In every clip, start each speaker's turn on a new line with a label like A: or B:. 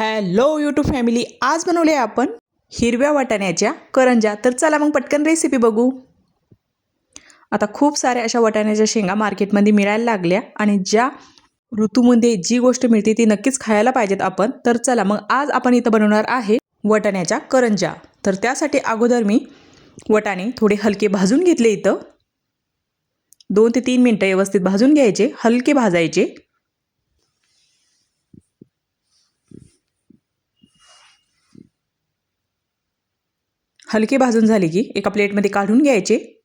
A: Hello YouTube family आज बनवले आपण हिरव्या वाटाण्याच्या करंजा तर चला मग पटकन रेसिपी बघू. आता खूप साऱ्या अशा वाटाण्याच्या शेंगा मार्केटमध्ये मिळायला लागल्या आणि ज्या ऋतूमध्ये जी गोष्ट मिळते ती नक्कीच खायला पाहिजेत आपण. तर चला मग आज आपण इथं बनवणार आहे वाटाण्याच्या करंजा तर त्यासाठी अगोदर मी वटाणे थोडे हलके भाजून घेतले इथं. दोन ते तीन मिनटं व्यवस्थित भाजून घ्यायचे हलके भाजायचे. हलके भाजून झाले की एका प्लेटमध्ये काढून घ्यायचे.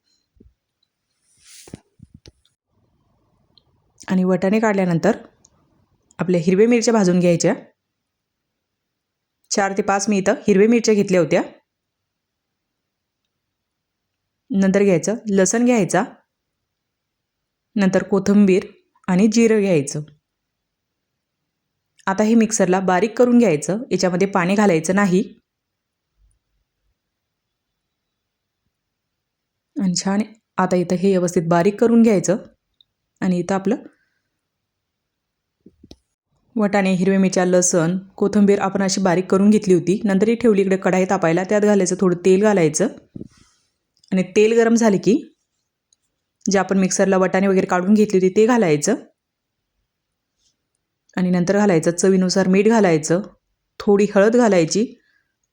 A: आणि वटाणे काढल्यानंतर आपल्या हिरव्या मिरच्या भाजून घ्यायच्या. चार ते पाच मी इथं हिरव्या मिरच्या घेतल्या होत्या. नंतर घ्यायचं लसण घ्यायचा. नंतर कोथिंबीर आणि जिरं घ्यायचं. आता हे मिक्सरला बारीक करून घ्यायचं. याच्यामध्ये पाणी घालायचं नाही. आणि छान आता इथं हे व्यवस्थित बारीक करून घ्यायचं. आणि इथं आपलं वटाणे हिरवे मिरच्या लसण कोथिंबीर आपण अशी बारीक करून घेतली होती. नंतर ही ठेवली इकडे कढाई तापायला त्यात घालायचं थोडं तेल घालायचं. आणि तेल गरम झाले की जे आपण मिक्सरला वटाणे वगैरे काढून घेतली होती ते घालायचं. आणि नंतर घालायचं चवीनुसार मीठ घालायचं थोडी हळद घालायची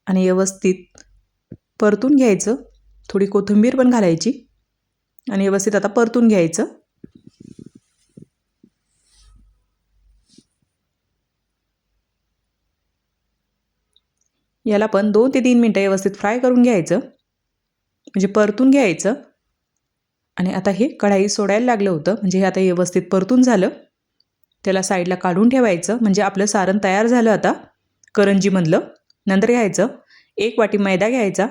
A: आणि व्यवस्थित परतून घ्यायचं. थोडी कोथिंबीर पण घालायची आणि व्यवस्थित आता परतून घ्यायचं. याला पण दोन ते तीन मिनटं व्यवस्थित फ्राय करून घ्यायचं. म्हणजे परतून घ्यायचं. आणि आता हे कढाई सोडायला लागलं होतं. म्हणजे हे आता व्यवस्थित परतून झालं. त्याला साईडला काढून ठेवायचं. म्हणजे आपलं सारण तयार झालं आता. करंजीमधलं. नंतर घ्यायचं. एक वाटी मैदा घ्यायचा.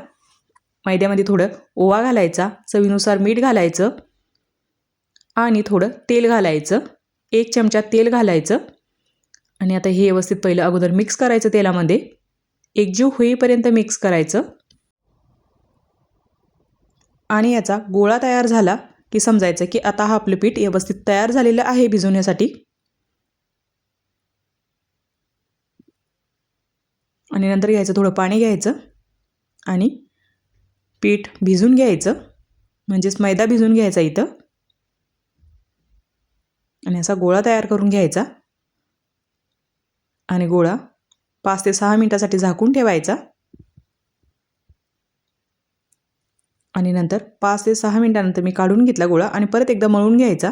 A: मैद्यामध्ये थोडं ओवा घालायचा चवीनुसार मीठ घालायचं आणि थोडं तेल घालायचं. एक चमचा तेल घालायचं. आणि आता हे व्यवस्थित पहिलं अगोदर मिक्स करायचं तेलामध्ये. एकजीव होईपर्यंत मिक्स करायचं. आणि याचा गोळा तयार झाला की समजायचं की आता हा आपलं पीठ व्यवस्थित तयार झालेलं आहे भिजवण्यासाठी. आणि नंतर घ्यायचं थोडं पाणी घ्यायचं आणि पीठ भिजून घ्यायचं. म्हणजेच मैदा भिजून घ्यायचा इथं. आणि असा गोळा तयार करून घ्यायचा. आणि गोळा पाच ते सहा मिनटासाठी झाकून ठेवायचा. आणि नंतर पाच ते सहा मिनटानंतर मी काढून घेतला गोळा आणि परत एकदा मळून घ्यायचा.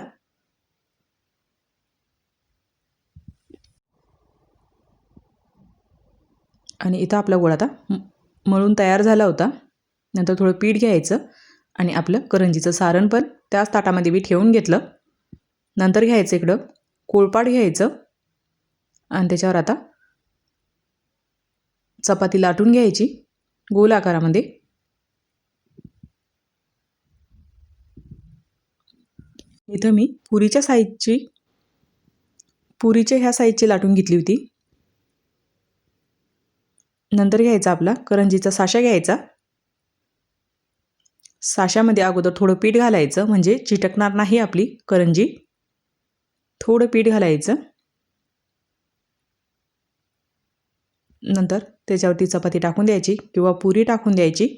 A: आणि इथं आपला गोळा आता मळून तयार झाला होता. नंतर थोडं पीठ घ्यायचं आणि आपलं करंजीचं सारण पण त्याच ताटामध्ये मी ठेवून घेतलं. नंतर घ्यायचं इकडं कोळपाट घ्यायचं आणि त्याच्यावर आता चपाती लाटून घ्यायची गोल आकारामध्ये. इथं मी पुरीच्या साईजची पुरीच्या ह्या साईजची लाटून घेतली होती. नंतर घ्यायचा आपला करंजीचा साशा घ्यायचा. साशामध्ये अगोदर थोडं पीठ घालायचं म्हणजे चिटकणार नाही आपली करंजी. थोडं पीठ घालायचं. नंतर त्याच्यावरती चपाती टाकून द्यायची किंवा पुरी टाकून द्यायची.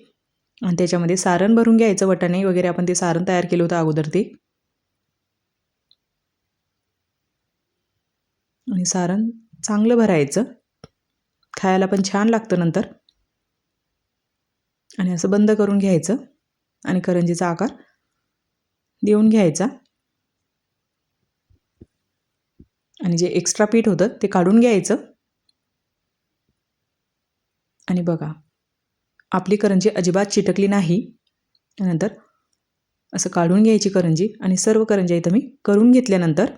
A: आणि त्याच्यामध्ये सारण भरून घ्यायचं वटाणे वगैरे आपण ते सारण तयार केलं होतं अगोदर ते. आणि सारण चांगलं भरायचं. खायला पण छान लागतं नंतर. आणि असं बंद करून घ्यायचं. आणि करंजीचा आकार देऊन घ्यायचा. आणि जे एक्स्ट्रा पीठ होतं ते काढून घ्यायचं. आणि बघा आपली करंजी अजिबात चिटकली नाही. नंतर असं काढून घ्यायची करंजी आणि सर्व करंज्या इथं मी करून घेतल्यानंतर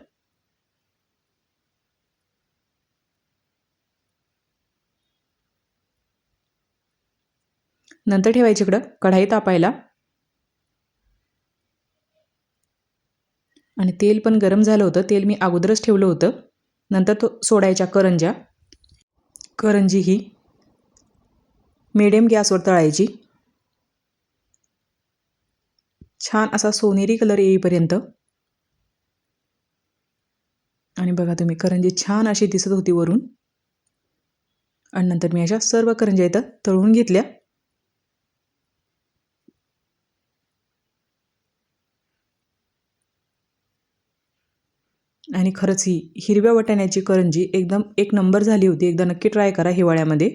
A: नंतर ठेवायची इकडं कढाई तापायला. आणि तेल पण गरम झालं होतं. तेल मी अगोदरच ठेवलं होतं. नंतर तो सोडायच्या करंज्या. करंजी ही मिडियम गॅसवर तळायची. छान असा सोनेरी कलर येईपर्यंत. आणि बघा तुम्ही करंजी छान अशी दिसत होती वरून. आणि नंतर मी अशा सर्व करंज्या इथं तळून घेतल्या. आणि खरंच ही हिरव्या वाटाण्याची करंजी एकदम एक नंबर झाली होती. एकदा नक्की ट्राय करा हिवाळ्यामध्ये.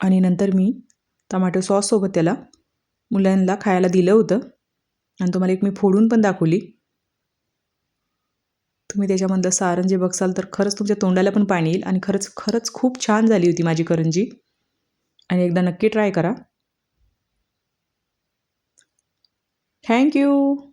A: आणि नंतर मी टमाटो सॉससोबत त्याला मुलांना खायला दिलं होतं. आणि तुम्हाला एक मी फोडून पण दाखवली. तुम्ही त्याच्यामधलं सारण जे बघसाल तर खरंच तुमच्या तोंडाला पण पाणी येईल. आणि खरंच खरंच खूप छान झाली होती माझी करंजी. आणि एकदा नक्की ट्राय करा. Thank you.